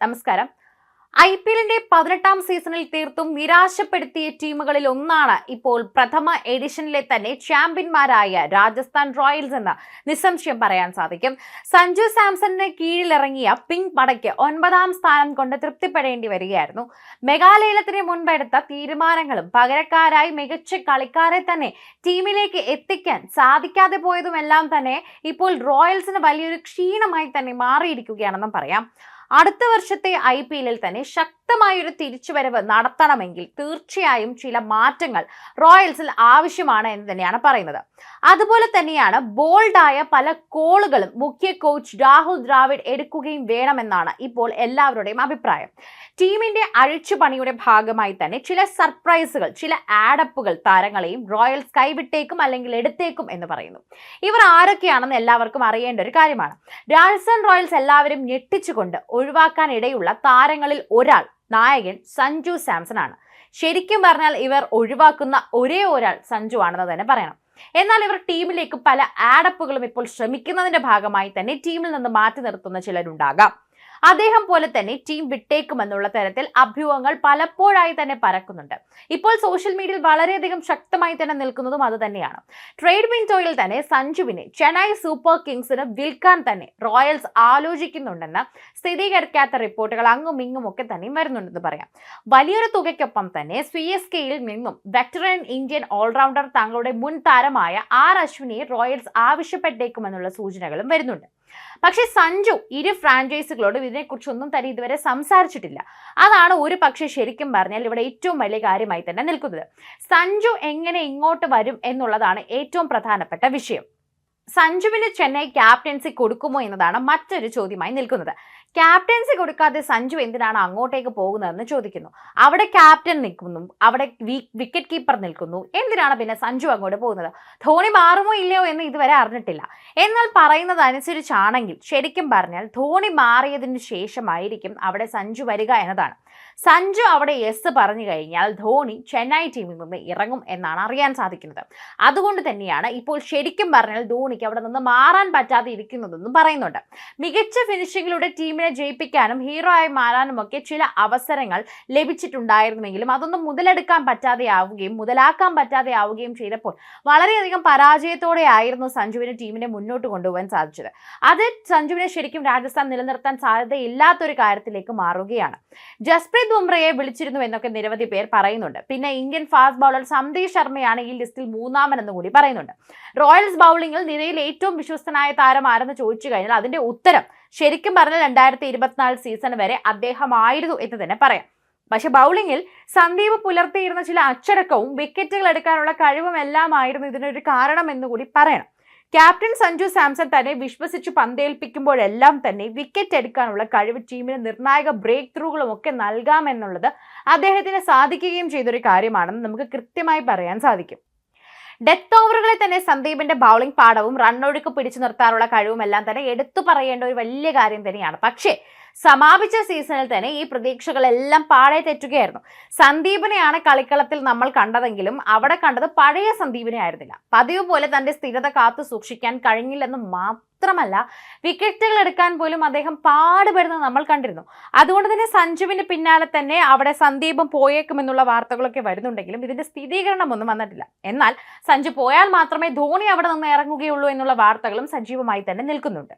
നമസ്കാരം. I P എല്ലിന്റെ പതിനെട്ടാം സീസണിൽ തീർത്തും നിരാശപ്പെടുത്തിയ ടീമുകളിൽ ഒന്നാണ് ഇപ്പോൾ പ്രഥമ എഡിഷനിലെ തന്നെ ചാമ്പ്യന്മാരായ രാജസ്ഥാൻ റോയൽസ് എന്ന് നിസ്സംശയം പറയാൻ സാധിക്കും. സഞ്ജു സാംസണിന് കീഴിലിറങ്ങിയ പിങ്ക് പടയ്ക്ക് ഒൻപതാം സ്ഥാനം കൊണ്ട് തൃപ്തിപ്പെടേണ്ടി വരികയായിരുന്നു. മെഗാലയലത്തിന് മുൻപെടുത്ത തീരുമാനങ്ങളും പകരക്കാരായി മികച്ച കളിക്കാരെ തന്നെ ടീമിലേക്ക് എത്തിക്കാൻ സാധിക്കാതെ പോയതുമെല്ലാം തന്നെ ഇപ്പോൾ റോയൽസിന് വലിയൊരു ക്ഷീണമായി തന്നെ മാറിയിരിക്കുകയാണെന്നും പറയാം. അടുത്ത വർഷത്തെ ഐ പി എല്ലിൽ തന്നെ ശക്തമായൊരു തിരിച്ചുവരവ് നടത്തണമെങ്കിൽ തീർച്ചയായും ചില മാറ്റങ്ങൾ റോയൽസിൽ ആവശ്യമാണ് എന്ന് തന്നെയാണ് പറയുന്നത്. അതുപോലെ തന്നെയാണ് ബോൾഡായ പല കോളുകളും മുഖ്യ കോച്ച് രാഹുൽ ദ്രാവിഡ് എടുക്കുകയും വേണമെന്നാണ് ഇപ്പോൾ എല്ലാവരുടെയും അഭിപ്രായം. ടീമിന്റെ അഴിച്ചുപണിയുടെ ഭാഗമായി തന്നെ ചില സർപ്രൈസുകൾ ചില ആഡപ്പുകൾ താരങ്ങളെയും റോയൽസ് കൈവിട്ടേക്കും അല്ലെങ്കിൽ എടുത്തേക്കും എന്ന് പറയുന്നു. ഇവർ ആരൊക്കെയാണെന്ന് എല്ലാവർക്കും അറിയേണ്ട ഒരു കാര്യമാണ്. രാജസ്ഥാൻ റോയൽസ് എല്ലാവരും ഞെട്ടിച്ചുകൊണ്ട് ഒഴിവാക്കാൻ ഇടയുള്ള താരങ്ങളിൽ ഒരാൾ നായകൻ സഞ്ജു സാംസൺ ആണ് ശരിക്കും പറഞ്ഞാൽ ഇവർ ഒഴിവാക്കുന്ന ഒരേ ഒരാൾ സഞ്ജു ആണെന്ന് തന്നെ പറയണം. എന്നാൽ ഇവർ ടീമിലേക്ക് പല ആഡപ്പുകളും ഇപ്പോൾ ശ്രമിക്കുന്നതിന്റെ ഭാഗമായി തന്നെ ടീമിൽ നിന്ന് മാറ്റി നിർത്തുന്ന ചിലരുണ്ടാകാം. അദ്ദേഹം പോലെ തന്നെ ടീം വിട്ടേക്കുമെന്നുള്ള തരത്തിൽ അഭ്യൂഹങ്ങൾ പലപ്പോഴായി തന്നെ പരക്കുന്നുണ്ട്. ഇപ്പോൾ സോഷ്യൽ മീഡിയയിൽ വളരെയധികം ശക്തമായി തന്നെ നിൽക്കുന്നതും അത് തന്നെയാണ്. ട്രേഡ് വിൻഡോയിൽ തന്നെ സഞ്ജുവിനെ ചെന്നൈ സൂപ്പർ കിങ്സിന് വിൽക്കാൻ തന്നെ റോയൽസ് ആലോചിക്കുന്നുണ്ടെന്ന് സ്ഥിരീകരിക്കാത്ത റിപ്പോർട്ടുകൾ അങ്ങും ഇങ്ങും ഒക്കെ തന്നെ വരുന്നുണ്ടെന്ന് പറയാം. വലിയൊരു തുകയ്ക്കൊപ്പം തന്നെ സി എസ് കെയിൽ നിന്നും വെറ്ററൻ ഇന്ത്യൻ ഓൾറൗണ്ടർ തങ്ങളുടെ മുൻ താരമായ ആർ അശ്വിനെ റോയൽസ് ആവശ്യപ്പെട്ടേക്കുമെന്നുള്ള സൂചനകളും വരുന്നുണ്ട്. പക്ഷേ സഞ്ജു ഇരു ഫ്രാഞ്ചൈസികളോടും ഇതിനെക്കുറിച്ചൊന്നും തന്നെ ഇതുവരെ സംസാരിച്ചിട്ടില്ല. അതാണ് ഒരു പക്ഷേ ശരിക്കും പറഞ്ഞാൽ ഇവിടെ ഏറ്റവും വലിയ കാര്യമായി തന്നെ നിൽക്കുന്നത്. സഞ്ജു എങ്ങനെ ഇങ്ങോട്ട് വരും എന്നുള്ളതാണ് ഏറ്റവും പ്രധാനപ്പെട്ട വിഷയം. സഞ്ജുവിന് ചെന്നൈ ക്യാപ്റ്റൻസി കൊടുക്കുമോ എന്നതാണ് മറ്റൊരു ചോദ്യമായി നിൽക്കുന്നത്. ക്യാപ്റ്റൻസി കൊടുക്കാതെ സഞ്ജു എന്തിനാണ് അങ്ങോട്ടേക്ക് പോകുന്നതെന്ന് ചോദിക്കുന്നു. അവിടെ ക്യാപ്റ്റൻ നിൽക്കുന്നു അവിടെ വിക്കറ്റ് കീപ്പർ നിൽക്കുന്നു. എന്തിനാണ് പിന്നെ സഞ്ജു അങ്ങോട്ട് പോകുന്നത്? ധോണി മാറുമോ ഇല്ലയോ എന്ന് ഇതുവരെ അറിഞ്ഞിട്ടില്ല. എന്നാൽ പറയുന്നത് അനുസരിച്ചാണെങ്കിൽ ശരിക്കും പറഞ്ഞാൽ ധോണി മാറിയതിന് ശേഷമായിരിക്കും അവിടെ സഞ്ജു വരിക എന്നതാണ്. സഞ്ജു അവിടെ എസ് പറഞ്ഞു കഴിഞ്ഞാൽ ധോണി ചെന്നൈ ടീമിൽ നിന്ന് ഇറങ്ങും എന്നാണ് അറിയാൻ സാധിക്കുന്നത്. അതുകൊണ്ട് തന്നെയാണ് ഇപ്പോൾ ശരിക്കും പറഞ്ഞാൽ ധോണിക്ക് അവിടെ നിന്ന് മാറാൻ പറ്റാതെ ഇരിക്കുന്നതെന്നും പറയുന്നുണ്ട്. മികച്ച ഫിനിഷിങ്ങിലൂടെ ടീമിനെ ജയിപ്പിക്കാനും ഹീറോ ആയി മാറാനും ഒക്കെ ചില അവസരങ്ങൾ ലഭിച്ചിട്ടുണ്ടായിരുന്നുവെങ്കിലും അതൊന്നും മുതലെടുക്കാൻ പറ്റാതെ ആവുകയും മുതലാക്കാൻ പറ്റാതെ ആവുകയും ചെയ്തപ്പോൾ വളരെയധികം പരാജയത്തോടെ ആയിരുന്നു സഞ്ജുവിനെ ടീമിനെ മുന്നോട്ട് കൊണ്ടുപോകാൻ സാധിച്ചത്. അത് സഞ്ജുവിനെ ശരിക്കും രാജസ്ഥാൻ നിലനിർത്താൻ സാധ്യതയില്ലാത്തൊരു കാര്യത്തിലേക്ക് മാറുകയാണ്. ജസ്പ്രീത് ബുംറയെ വിളിച്ചിരുന്നു എന്നൊക്കെ നിരവധി പേർ പറയുന്നുണ്ട്. പിന്നെ ഇന്ത്യൻ ഫാസ്റ്റ് ബൗളർ സന്ദീപ് ശർമ്മയാണ് ഈ ലിസ്റ്റിൽ മൂന്നാമൻ മൂന്നാമനെന്ന് കൂടി പറയുന്നുണ്ട്. റോയൽസ് ബൗളിംഗിൽ നിരയിൽ ഏറ്റവും വിശ്വസ്തനായ താരം ആരെന്ന് ചോദിച്ചു കഴിഞ്ഞാൽ അതിന്റെ ഉത്തരം ശരിക്കും പറഞ്ഞാൽ രണ്ടായിരത്തി ഇരുപത്തിനാല് സീസൺ വരെ അദ്ദേഹമായിരുന്നു എന്ന് തന്നെ പറയാം. പക്ഷെ ബൗളിംഗിൽ സന്ദീപ് പുലർത്തിയിരുന്ന ചില അച്ചടക്കവും വിക്കറ്റുകൾ എടുക്കാനുള്ള കഴിവും എല്ലാമായിരുന്നു ഇതിനൊരു കാരണം എന്നുകൂടി പറയണം. ക്യാപ്റ്റൻ സഞ്ജു സാംസൺ തന്നെ വിശ്വസിച്ച് പന്തേൽപ്പിക്കുമ്പോഴെല്ലാം തന്നെ വിക്കറ്റ് എടുക്കാനുള്ള കഴിവ് ടീമിന് നിർണായക ബ്രേക്ക് ത്രൂകളും ഒക്കെ നൽകാമെന്നുള്ളത് അദ്ദേഹത്തിന് സാധിക്കുകയും ചെയ്തൊരു കാര്യമാണെന്ന് നമുക്ക് കൃത്യമായി പറയാൻ സാധിക്കും. ഡെത്ത് ഓവറുകളെ തന്നെ സന്ദീപിന്റെ ബൗളിംഗ് പാടവും റണ്ണൊഴുക്ക് പിടിച്ചു നിർത്താനുള്ള കഴിവും എല്ലാം തന്നെ എടുത്തു പറയേണ്ട ഒരു വലിയ കാര്യം തന്നെയാണ്. പക്ഷേ സമാപിച്ച സീസണിൽ തന്നെ ഈ പ്രതീക്ഷകളെല്ലാം പാടെ തെറ്റുകയായിരുന്നു. സന്ദീപിനെയാണ് കളിക്കളത്തിൽ നമ്മൾ കണ്ടതെങ്കിലും അവിടെ കണ്ടത് പഴയ സന്ദീപിനെ ആയിരുന്നില്ല. പതിവ് പോലെ തന്റെ സ്ഥിരത കാത്തു സൂക്ഷിക്കാൻ കഴിഞ്ഞില്ലെന്ന് മാത്രമല്ല വിക്കറ്റുകൾ എടുക്കാൻ പോലും അദ്ദേഹം പാടുപെടുന്നത് നമ്മൾ കണ്ടിരുന്നു. അതുകൊണ്ട് തന്നെ സഞ്ജുവിന് പിന്നാലെ തന്നെ അവിടെ സന്ദീപം പോയേക്കുമെന്നുള്ള വാർത്തകളൊക്കെ വരുന്നുണ്ടെങ്കിലും ഇതിന്റെ സ്ഥിരീകരണമൊന്നും വന്നിട്ടില്ല. എന്നാൽ സഞ്ജു പോയാൽ മാത്രമേ ധോണി അവിടെ നിന്ന് ഇറങ്ങുകയുള്ളൂ എന്നുള്ള വാർത്തകളും സജീവമായി തന്നെ നിൽക്കുന്നുണ്ട്.